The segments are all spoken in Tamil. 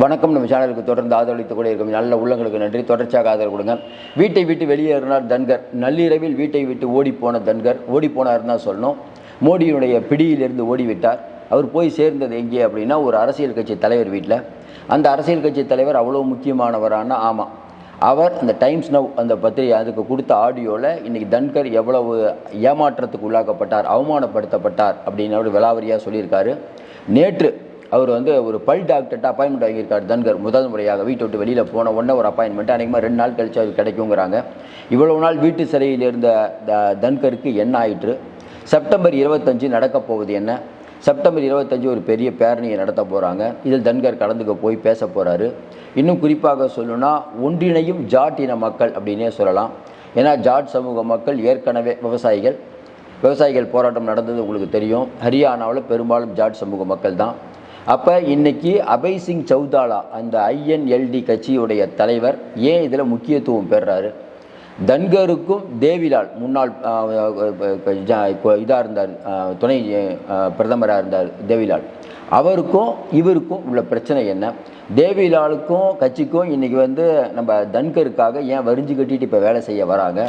வணக்கம். நம்ம சேனலுக்கு தொடர்ந்து ஆதரவளித்துக் கூட இருக்கும் நல்ல உள்ளங்களுக்கு நன்றி. தொடர்ச்சியாக ஆதரவு கொடுங்க. வீட்டை விட்டு வெளியேறினார் தன்கர். நள்ளிரவில் வீட்டை விட்டு ஓடிப்போன தன்கர். ஓடிப்போனார் தான் சொல்லணும். மோடியினுடைய பிடியிலிருந்து ஓடிவிட்டார். அவர் போய் சேர்ந்தது எங்கே அப்படின்னா ஒரு அரசியல் கட்சி தலைவர் வீட்டில். அந்த அரசியல் கட்சி தலைவர் அவ்வளோ முக்கியமானவரான ஆமாம் அவர் அந்த டைம்ஸ் நவ் அந்த பத்திரிகை அதுக்கு கொடுத்த ஆடியோவில் இன்றைக்கி தன்கர் எவ்வளவு ஏமாற்றத்துக்கு உள்ளாக்கப்பட்டார் அவமானப்படுத்தப்பட்டார் அப்படின்னு அவர் விலாவரியாக சொல்லியிருக்காரு. நேற்று அவர் வந்து ஒரு பல் டாக்டர்கிட்ட அப்பாயின்மெண்ட் வாங்கியிருக்கார் தன்கர். முதல் முறையாக வீட்டை விட்டு வெளியில் போன உடனே ஒரு அப்பாயின்மெண்ட் அன்றைக்குமா ரெண்டு நாள் கழிச்சு அவர் கிடைக்குங்கிறாங்க. இவ்வளவு நாள் வீட்டு சிறையில் இருந்த த- தன்கருக்கு என்ன ஆயிற்று? செப்டம்பர் இருபத்தஞ்சு நடக்கப் போவது என்ன? செப்டம்பர் இருபத்தஞ்சு ஒரு பெரிய பேரணியை நடத்த போகிறாங்க இதில் தன்கர் கலந்துக்க போய் பேச போகிறாரு இன்னும் குறிப்பாக சொல்லணும்னா ஒன்றிணையும் ஜாட் இன மக்கள் அப்படின்னே சொல்லலாம். ஏன்னா ஜாட் சமூக மக்கள் ஏற்கனவே விவசாயிகள். விவசாயிகள் போராட்டம் நடந்தது உங்களுக்கு தெரியும். ஹரியானாவில் பெரும்பாலும் ஜாட் சமூக மக்கள் தான் அப்போ இன்னைக்கு அபய் சிங் சௌதாலா அந்த ஐஎன்எல்டி கட்சியுடைய தலைவர் ஏன் இதில் முக்கியத்துவம் பெறுறாரு தன்கருக்கும் தேவிலால் முன்னாள் இதாக இருந்தார் துணை பிரதமராக இருந்தார் தேவிலால். அவருக்கும் இவருக்கும் உள்ள பிரச்சனை என்ன? தேவிலாலுக்கும் கட்சிக்கும் இன்றைக்கி வந்து நம்ம தன்கருக்காக ஏன் வரிஞ்சு கட்டிட்டு இப்போ வேலை செய்ய வராங்க?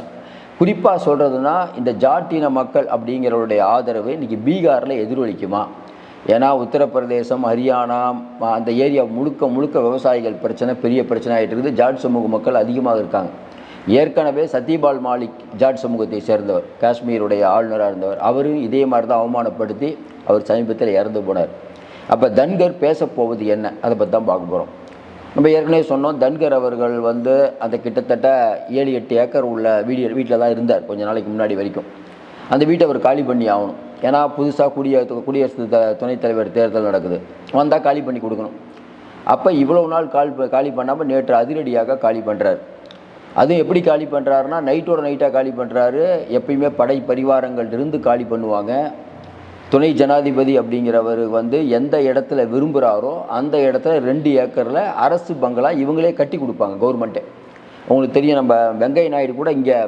குறிப்பாக சொல்கிறதுனா இந்த ஜாட்டின மக்கள் அப்படிங்கிறவருடைய ஆதரவு இன்றைக்கி பீகாரில் எதிரொலிக்குமா? ஏன்னா உத்தரப்பிரதேசம் ஹரியானா அந்த ஏரியா முழுக்க முழுக்க விவசாயிகள் பிரச்சனை பெரிய பிரச்சனை ஆகிட்டு இருக்குது. ஜாட் சமூக மக்கள் அதிகமாக இருக்காங்க. ஏற்கனவே சத்யபால் மாலிக் ஜாட் சமூகத்தை சேர்ந்தவர் காஷ்மீருடைய ஆளுநராக இருந்தவர் அவரும் இதே மாதிரி தான் அவமானப்படுத்தி அவர் சமீபத்தில் இறந்து போனார். அப்போ தன்கர் பேசப்போவது என்ன? அதை பற்றி தான் பார்க்க போகிறோம் நம்ம ஏற்கனவே சொன்னோம் தன்கர் அவர்கள் வந்து அந்த கிட்டத்தட்ட ஏழு எட்டு ஏக்கர் உள்ள வீடியோ வீட்டில் தான் இருந்தார் கொஞ்ச நாளைக்கு முன்னாடி வரைக்கும். அந்த வீட்டை அவர் காலி பண்ணி ஆகணும். ஏன்னா புதுசாக குடிய குடியரசு த துணைத் தலைவர் தேர்தல் நடக்குது. வந்தால் காலி பண்ணி கொடுக்கணும். அப்போ இவ்வளோ நாள் கால் காலி பண்ணாமல் நேற்று அதிரடியாக காலி பண்ணுறாரு அதுவும் எப்படி காலி பண்ணுறாருன்னா நைட்டோட நைட்டாக காலி பண்ணுறாரு எப்பயுமே படை பரிவாரங்கள் இருந்து காலி பண்ணுவாங்க. துணை ஜனாதிபதி அப்படிங்கிறவர் வந்து எந்த இடத்துல விரும்புகிறாரோ அந்த இடத்துல ரெண்டு ஏக்கரில் அரசு பங்களா இவங்களே கட்டி கொடுப்பாங்க கவர்மெண்ட்டே உங்களுக்கு தெரியும் நம்ம வெங்கைய நாயுடு கூட இங்கே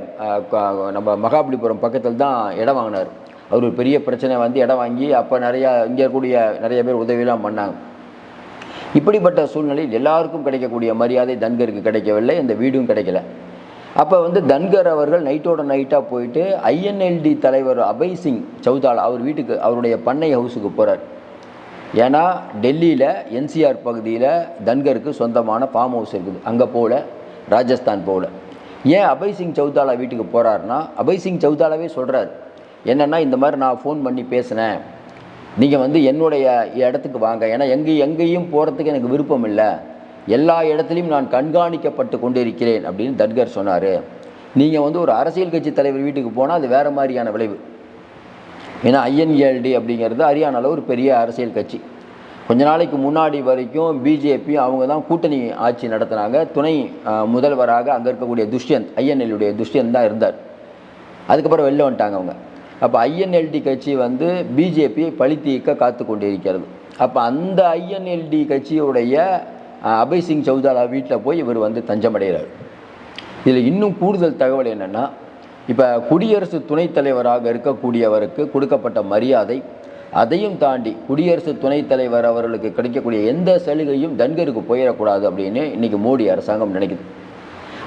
நம்ம மகாபலிபுரம் பக்கத்தில் தான் இடம் வாங்கினார். அவர் ஒரு பெரிய பிரச்சனை வந்து இடம் வாங்கி அப்போ நிறையா இங்கே இருக்கக்கூடிய நிறைய பேர் உதவியெல்லாம் பண்ணாங்க. இப்படிப்பட்ட சூழ்நிலையில் எல்லாருக்கும் கிடைக்கக்கூடிய மரியாதை தன்கருக்கு கிடைக்கவில்லை இந்த வீடும் கிடைக்கல. அப்போ வந்து தன்கர் அவர்கள் நைட்டோட நைட்டாக போயிட்டு ஐஎன்எல்டி தலைவர் அபய் சிங் சௌதாலா அவர் வீட்டுக்கு அவருடைய பண்ணை ஹவுஸுக்கு போகிறார் ஏன்னா டெல்லியில் என்சிஆர் பகுதியில் தன்கருக்கு சொந்தமான ஃபார்ம் ஹவுஸ் இருக்குது. அங்கே போகல ராஜஸ்தான் போகல. ஏன் அபய் சிங் சௌதாலா வீட்டுக்கு போகிறாருன்னா அபய் சிங் சௌதாலாவே சொல்கிறார் என்னென்னா இந்த மாதிரி நான் ஃபோன் பண்ணி பேசினேன். நீங்கள் வந்து என்னுடைய இடத்துக்கு வாங்க. ஏன்னா எங்கே எங்கேயும் போகிறதுக்கு எனக்கு விருப்பம் இல்லை. எல்லா இடத்துலையும் நான் கண்காணிக்கப்பட்டு கொண்டிருக்கிறேன் அப்படின்னு தட்கர் சொன்னார். நீங்கள் வந்து ஒரு அரசியல் கட்சி தலைவர் வீட்டுக்கு போனால் அது வேறு மாதிரியான விளைவு. ஏன்னா ஐஎன்ஏஎல்டி அப்படிங்கிறது ஹரியானாவில் ஒரு பெரிய அரசியல் கட்சி. கொஞ்ச நாளைக்கு முன்னாடி வரைக்கும் பிஜேபி அவங்க தான் கூட்டணி ஆட்சி நடத்தினாங்க. துணை முதல்வராக அங்கே இருக்கக்கூடிய துஷ்யந்த் ஐஎன்எல்லுடைய துஷ்யந்த் தான் இருந்தார். அதுக்கப்புறம் வெளில வந்துட்டாங்க அவங்க. அப்போ ஐஎன்எல்டி கட்சி வந்து பிஜேபியை பழி தீர்க்க காத்து கொண்டிருக்கிறது. அப்போ அந்த ஐஎன்எல்டி கட்சியுடைய அபய் சிங் சௌதாலா வீட்டில் போய் இவர் வந்து தஞ்சமடைகிறார். இதில் இன்னும் கூடுதல் தகவல் என்னென்னா இப்போ குடியரசு துணைத் தலைவராக இருக்கக்கூடியவருக்கு கொடுக்கப்பட்ட மரியாதை அதையும் தாண்டி குடியரசு துணைத் தலைவர் அவர்களுக்கு கிடைக்கக்கூடிய எந்த சலுகையும் தன்கருக்கு போயிடக்கூடாது அப்படின்னு இன்றைக்கி மோடி அரசாங்கம் நினைக்குது.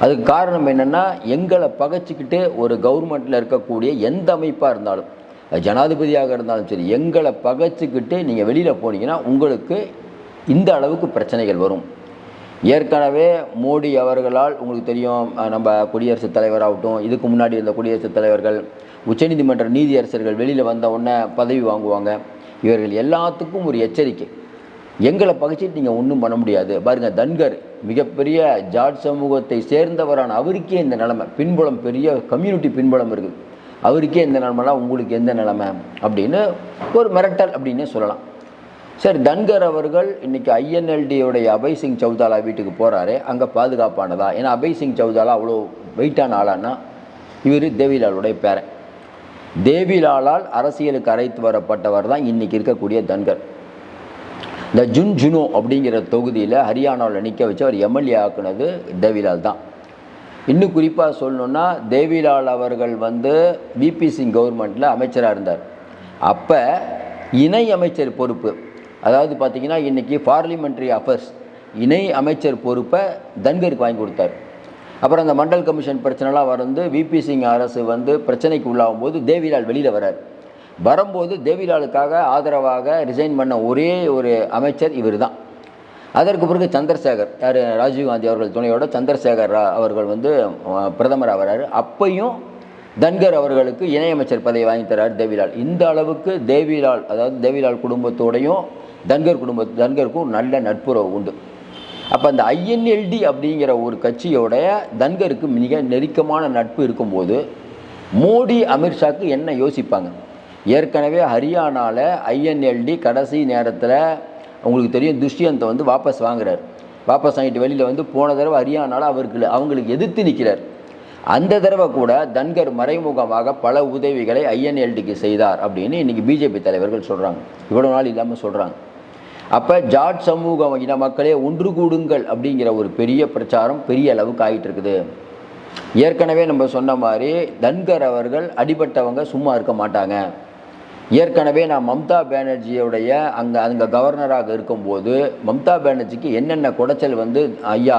அதுக்கு காரணம் என்னென்னா எங்களை பகைச்சிக்கிட்டு ஒரு கவர்மெண்ட்டில் இருக்கக்கூடிய எந்த அமைப்பாக இருந்தாலும் ஜனாதிபதியாக இருந்தாலும் சரி எங்களை பகைச்சிக்கிட்டு நீங்கள் வெளியில் போனீங்கன்னா உங்களுக்கு இந்த அளவுக்கு பிரச்சனைகள் வரும். ஏற்கனவே மோடி அவர்களால் உங்களுக்கு தெரியும் நம்ம குடியரசுத் தலைவராகட்டும் இதுக்கு முன்னாடி இருந்த குடியரசுத் தலைவர்கள் உச்சநீதிமன்ற நீதியரசர்கள் வெளியில் வந்த உடனே பதவி வாங்குவாங்க. இவர்கள் எல்லாத்துக்கும் ஒரு எச்சரிக்கை. எங்களை பகைச்சிட்டு நீங்கள் ஒன்றும் பண்ண முடியாது. பாருங்கள் தன்கர் மிகப்பெரிய ஜாட் சமூகத்தை சேர்ந்தவரான அவருக்கே இந்த நிலைமை பின்புலம் பெரிய கம்யூனிட்டி பின்புலம் இருக்குது. அவருக்கே இந்த நிலமெல்லாம் உங்களுக்கு எந்த நிலமை அப்படின்னு ஒரு மிரட்டல் அப்படின்னே சொல்லலாம். சரி தன்கர் அவர்கள் இன்றைக்கி ஐஎன்எல்டியோடைய அபய் சிங் சௌதாலா வீட்டுக்கு போகிறாரு அங்கே பாதுகாப்பானதா? ஏன்னா அபய் சிங் சௌதாலா அவ்வளோ வெயிட்டான ஆளானா இவர் தேவிலாலுடைய பேரன். தேவிலாலால் அரசியலுக்கு அழைத்து வரப்பட்டவர் தான் இன்றைக்கி இருக்கக்கூடிய தன்கர். இந்த ஜுன் ஜுனோ அப்படிங்கிற தொகுதியில் ஹரியானாவில் நிற்க வச்சு அவர் எம்எல்ஏ ஆக்குனது தேவிலால் தான். இன்னும் குறிப்பாக சொல்லணுன்னா தேவிலால் அவர்கள் வந்து பிபி சிங் கவர்மெண்ட்டில் அமைச்சராக இருந்தார். அப்போ இணை அமைச்சர் பொறுப்பு அதாவது பார்த்தீங்கன்னா இன்றைக்கி பார்லிமெண்ட்ரி அஃபேர்ஸ் இணை அமைச்சர் பொறுப்பை தன்கருக்கு வாங்கி கொடுத்தார். அப்புறம் அந்த மண்டல் கமிஷன் பிரச்சனைலாம் வந்து விபி சிங் அரசு வந்து பிரச்சனைக்கு உள்ளாகும் போது தேவிலால் வெளியில் வரார் வரும்போது தேவிலாலுக்காக ஆதரவாக ரிசைன் பண்ண ஒரே ஒரு அமைச்சர் இவர் தான் அதற்கு பிறகு சந்திரசேகர் யார்? ராஜீவ்காந்தி அவர்கள் துணையோட சந்திரசேகர் ரா- அவர்கள் வந்து பிரதமர் ஆகிறார். அப்பையும் தன்கர் அவர்களுக்கு இணையமைச்சர் பதவி வாங்கி தரார் தேவிலால். இந்த அளவுக்கு தேவிலால் அதாவது தேவிலால் குடும்பத்தோடையும் தன்கர் குடும்ப தன்கருக்கும் நல்ல நட்புறவு உண்டு. அப்போ அந்த ஐஎன்எல்டி அப்படிங்கிற ஒரு கட்சியோடைய தன்கருக்கு மிக நெருக்கமான நட்பு இருக்கும்போது மோடி அமித்ஷாக்கு என்ன யோசிப்பாங்க? ஏற்கனவே ஹரியானாவில் ஐஎன்எல்டி கடைசி நேரத்தில் உங்களுக்கு தெரியும் துஷ்யந்தை வந்து வாபஸ் வாங்குறார். வாபஸ் வாங்கிட்டு வெளியில் வந்து போன தடவை ஹரியானாவில் அவருக்கு அவங்களுக்கு எதிர்த்து நிற்கிறார் அந்த தடவை கூட தன்கர் மறைமுகமாக பல உதவிகளை ஐஎன்எல்டிக்கு செய்தார் அப்படின்னு இன்றைக்கி பிஜேபி தலைவர்கள் சொல்கிறாங்க இவ்வளோ நாள் இல்லாமல் சொல்கிறாங்க அப்போ ஜாட் சமூக இன மக்களே ஒன்று கூடுங்கள் அப்படிங்கிற ஒரு பெரிய பிரச்சாரம் பெரிய அளவுக்கு ஆகிட்டு இருக்குது. ஏற்கனவே நம்ம சொன்ன மாதிரி தன்கர் அவர்கள் அடிபட்டவங்க சும்மா இருக்க மாட்டாங்க. ஏற்கனவே நான் மம்தா பானர்ஜியோடைய அங்கே அங்கே கவர்னராக இருக்கும்போது மம்தா பேனர்ஜிக்கு என்னென்ன குடைச்சல் வந்து ஐயா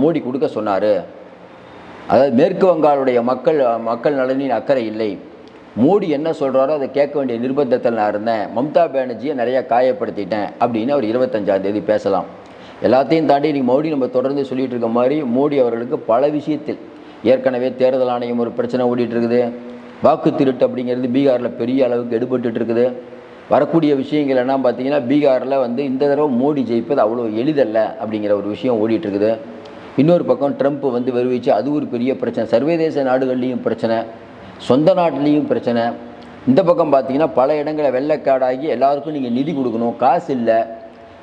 மூடி கொடுக்க சொன்னார். அதாவது மேற்கு வங்காளுடைய மக்கள் மக்கள் நலனின் அக்கறை இல்லை. மோடி என்ன சொல்கிறாரோ அதை கேட்க வேண்டிய நிர்பந்தத்தில் நான் இருந்தேன். மம்தா பேனர்ஜியை நிறையா காயப்படுத்திட்டேன் அப்படின்னு அவர் இருபத்தஞ்சாம் தேதி பேசலாம். எல்லாத்தையும் தாண்டி இன்னைக்கு மோடி நம்ம தொடர்ந்து சொல்லிகிட்டு இருக்க மாதிரி மோடி அவர்களுக்கு பல விஷயத்தில் ஏற்கனவே தேர்தல் ஆணையம் ஒரு பிரச்சனை ஓடிட்டு இருக்குது. வாக்கு திருட்டு அப்படிங்கிறது பீகாரில் பெரிய அளவுக்கு எடுபட்டு இருக்குது வரக்கூடிய விஷயங்கள் என்ன பார்த்தீங்கன்னா பீகாரில் வந்து இந்த தடவை மோடி ஜெயிப்பது அவ்வளோ எளிதல்ல அப்படிங்கிற ஒரு விஷயம் ஓடிட்டுருக்குது. இன்னொரு பக்கம் ட்ரம்ப் வந்து வருவிச்சு அது ஒரு பெரிய பிரச்சனை. சர்வதேச நாடுகள்லேயும் பிரச்சனை சொந்த நாட்டிலையும் பிரச்சனை. இந்த பக்கம் பார்த்தீங்கன்னா பல இடங்களில் வெள்ளக்காடாகி எல்லாருக்கும் நீங்கள் நிதி கொடுக்கணும். காசு இல்லை.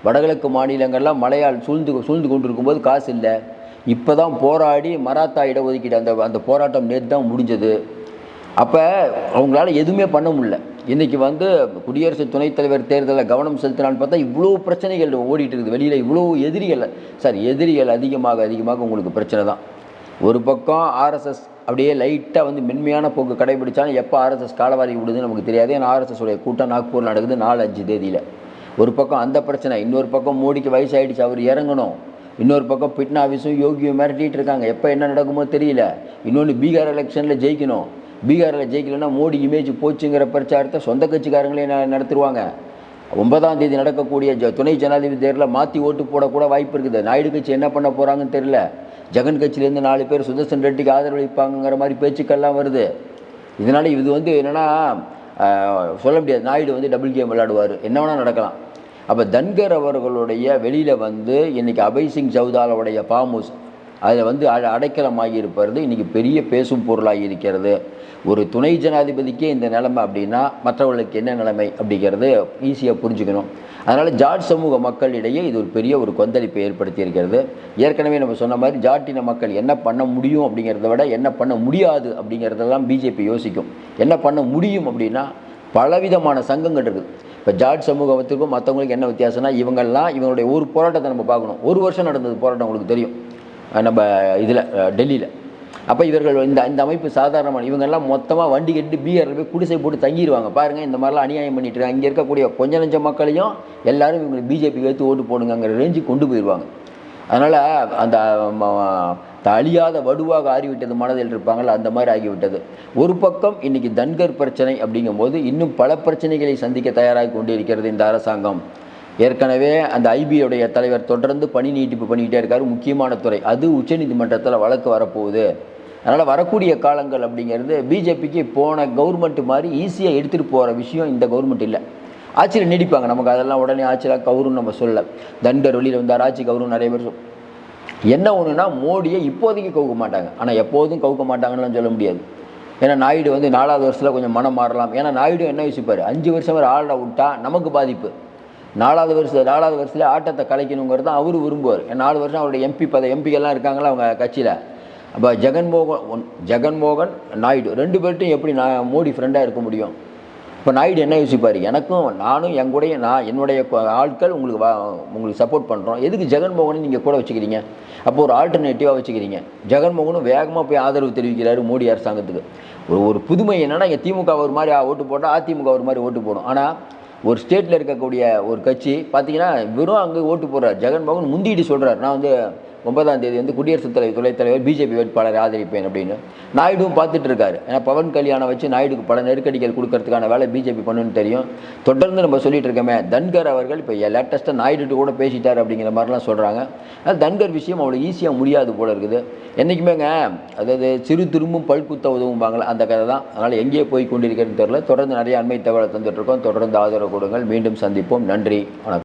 வடகிழக்கு மாநிலங்கள்லாம் மழையால் சூழ்ந்து சூழ்ந்து கொண்டு இருக்கும்போது காசு இல்லை. இப்போ தான் போராடி மராத்தா இடஒதுக்கீடு அந்த அந்த போராட்டம் நேற்று தான் முடிஞ்சது. அப்போ அவங்களால எதுவுமே பண்ண முடியல. இன்றைக்கி வந்து குடியரசு துணைத் தலைவர் தேர்தலில் கவனம் செலுத்தினான்னு பார்த்தா இவ்வளோ பிரச்சனைகள் ஓடிட்டு இருக்குது. வெளியில் இவ்வளோ எதிரிகள் சார் எதிரிகள் அதிகமாக அதிகமாக உங்களுக்கு பிரச்சனை தான். ஒரு பக்கம் ஆர்எஸ்எஸ் அப்படியே லைட்டாக வந்து மென்மையான போக்கு கடைபிடிச்சாலும் எப்போ ஆர்எஸ்எஸ் காலவாரி விடுதுன்னு நமக்கு தெரியாது. ஏன்னா ஆர்எஸ்எஸ் உடைய கூட்டம் நாக்பூர் நடக்குது நாலு அஞ்சு தேதியில். ஒரு பக்கம் அந்த பிரச்சனை இன்னொரு பக்கம் மோடிக்கு வயசாயிடுச்சு அவர் இறங்கணும். இன்னொரு பக்கம் பிட்னாவிஸும் யோகியும் மிரட்டிகிட்டு இருக்காங்க. எப்போ என்ன நடக்குமோ தெரியல. இன்னொன்று பீகார் எலெக்ஷனில் ஜெயிக்கணும். பீகாரில் ஜெயிக்கலைன்னா மோடி இமேஜ் போச்சுங்கிற பிரச்சாரத்தை சொந்த கட்சிக்காரங்களே நடத்துருவாங்க. ஒன்பதாம் தேதி நடக்கக்கூடிய ஜ துணை ஜனாதிபதி தேர்தலில் மாற்றி ஓட்டு போடக்கூட வாய்ப்பு இருக்குது. நாயுடு கட்சி என்ன பண்ண போகிறாங்கன்னு தெரியல. ஜெகன் கட்சியிலேருந்து நாலு பேர் சுதர்சன் ரெட்டிக்கு ஆதரவளிப்பாங்கங்கிற மாதிரி பேச்சுக்கள்லாம் வருது. இதனால் இது வந்து என்னென்னா சொல்ல முடியாது. நாயுடு வந்து டபுள் கேம் விளையாடுவார். என்ன வேணால் நடக்கலாம். அப்போ தன்கர் அவர்களுடைய வெளியில் வந்து இன்றைக்கி அபய் சிங் சௌதாலோடைய ஃபார்ம் ஹவுஸ் அதில் வந்து அட அடைக்கலமாகி இருப்பது இன்றைக்கி பெரிய பேசும் பொருளாகி இருக்கிறது. ஒரு துணை ஜனாதிபதிக்கே இந்த நிலைமை அப்படின்னா மற்றவர்களுக்கு என்ன நிலைமை அப்படிங்கிறது ஈஸியாக புரிஞ்சுக்கணும். அதனால் ஜாட் சமூக மக்களிடையே இது ஒரு பெரிய ஒரு கொந்தளிப்பை ஏற்படுத்தி இருக்கிறது ஏற்கனவே நம்ம சொன்ன மாதிரி ஜாட்டின மக்கள் என்ன பண்ண முடியும் அப்படிங்கிறத விட என்ன பண்ண முடியாது அப்படிங்கிறதெல்லாம் பிஜேபி யோசிக்கும். என்ன பண்ண முடியும் அப்படின்னா பலவிதமான சங்கங்கள் இருக்குது. இப்போ ஜாட் சமூகத்துக்கும் மற்றவங்களுக்கு என்ன வித்தியாசம்னா இவங்கெல்லாம் இவங்களுடைய ஒரு போராட்டத்தை நம்ம பார்க்கணும். ஒரு வருஷம் நடந்தது போராட்டம் உங்களுக்கு தெரியும். நம்ம இதில் டெல்லியில். அப்போ இவர்கள் இந்த இந்த அமைப்பு சாதாரணமான இவங்கெல்லாம் மொத்தமாக வண்டி கட்டி பீகாரில் போய் குடிசை போட்டு தங்கிடுவாங்க பாருங்கள் இந்த மாதிரிலாம் அநியாயம் பண்ணிட்டு இருக்காங்க. இங்கே இருக்கக்கூடிய கொஞ்ச நஞ்ச மக்களையும் எல்லாரும் இவங்களுக்கு பிஜேபிக்கு எடுத்து ஓட்டு போடுங்கிற ரேஞ்சுக்கு கொண்டு போயிடுவாங்க அதனால் அந்த அழியாத வடுவாக ஆறிவிட்டது மனதில் இருப்பாங்கள்ல அந்த மாதிரி ஆகிவிட்டது. ஒரு பக்கம் இன்னைக்கு தன்கர் பிரச்சனை அப்படிங்கும்போது இன்னும் பல பிரச்சனைகளை சந்திக்க தயாராகி கொண்டிருக்கிறது இந்த அரசாங்கம். ஏற்கனவே அந்த ஐபியோடைய தலைவர் தொடர்ந்து பணி நீட்டிப்பு பண்ணிக்கிட்டே இருக்காரு முக்கியமான துறை. அது உச்சநீதிமன்றத்தில் வழக்கு வரப்போகுது. அதனால் வரக்கூடிய காலங்கள் அப்படிங்கிறது பிஜேபிக்கு போன கவர்மெண்ட் மாதிரி ஈஸியாக எடுத்துகிட்டு போகிற விஷயம் இந்த கவர்மெண்ட் இல்லை. ஆட்சியில் நீடிப்பாங்க. நமக்கு அதெல்லாம் உடனே ஆட்சியில் கவுருன்னு நம்ம சொல்ல தண்டர் வெளியில் வந்தார் ஆட்சி கவுரும் நிறைய பேர் சொல் என்ன ஒன்றுனா மோடியை இப்போதைக்கு கவுக்க மாட்டாங்க. ஆனால் எப்போதும் கவுக்க மாட்டாங்கன்னு சொல்ல முடியாது. ஏன்னா நாயுடு வந்து நாலாவது வருஷத்தில் கொஞ்சம் மனம் மாறலாம். ஏன்னா நாயுடு என்ன யோசிப்பார்? அஞ்சு வருஷம் வரை ஆள விட்டா நமக்கு பாதிப்பு. நாலாவது வருஷம் நாலாவது வருஷத்துல ஆட்டத்தை கலைக்கணுங்கிறது தான் அவரு விரும்புவார். நாலு வருஷம் அவருடைய எம்பி பத எம்பிகள்லாம் இருக்காங்களா அவங்க கட்சியில்? அப்போ ஜெகன்மோகன் ஒன்- ஜெகன்மோகன் நாயுடு ரெண்டு பேர்ட்டையும் எப்படி நான் மோடி ஃப்ரெண்டாக இருக்க முடியும்? இப்போ நாயுடு என்ன யோசிப்பார்? எனக்கும் நானும் எங்களுடைய நான் என்னுடைய ஆட்கள் உங்களுக்கு வா உங்களுக்கு சப்போர்ட் பண்ணுறோம் எதுக்கு ஜெகன்மோகனை நீங்கள் கூட வச்சுக்கிறீங்க? அப்போ ஒரு ஆல்டர்னேட்டிவாக வச்சுக்கிறீங்க. ஜெகன்மோகனும் வேகமாக போய் ஆதரவு தெரிவிக்கிறாரு மோடி அரசாங்கத்துக்கு. ஒரு ஒரு புதுமை என்னென்னா இங்கே திமுக ஒரு மாதிரி ஓட்டு போட்டால் அதிமுக ஒரு மாதிரி ஓட்டு போடும். ஆனால் ஒரு ஸ்டேட்டில் இருக்கக்கூடிய ஒரு கட்சி பார்த்தீங்கன்னா வெறும் அங்கே ஓட்டு போடுறார். ஜெகன்மோகன் முந்திட்டு சொல்கிறார் நான் வந்து ஒன்பதாம் தேதி வந்து குடியரசுத் தலைவர் துணைத் தலைவர் பிஜேபி வேட்பாளரை ஆதரிப்பேன் அப்படின்னு. நாயுடுவும் பார்த்துட்டு இருக்காரு ஏன்னா பவன் கல்யாணம் வச்சு நாயுடுக்கு பல நெருக்கடிகள் கொடுக்கறதுக்கான வேலை பிஜேபி பண்ணுன்னு தெரியும். தொடர்ந்து நம்ம சொல்லிட்டு இருக்கோமே தன்கர் அவர்கள் இப்போ லேட்டஸ்ட்டாக நாயுடு கூட பேசிட்டார் அப்படிங்கிற மாதிரிலாம் சொல்கிறாங்க ஆனால் தன்கர் விஷயம் அவ்வளோ ஈஸியாக முடியாது போல இருக்குது. என்றைக்குமேங்க அதாவது சிறு திரும்பும் பல்குத்த உதவும்பாங்களே அந்த கதை தான். அதனால் எங்கேயே போய் கொண்டிருக்கிறதுன்னு தெரியல. தொடர்ந்து நிறைய அண்மை தகவலை தந்துட்டு இருக்கோம். தொடர்ந்து ஆதரவு கொடுங்கள். மீண்டும் சந்திப்போம். நன்றி. வணக்கம்.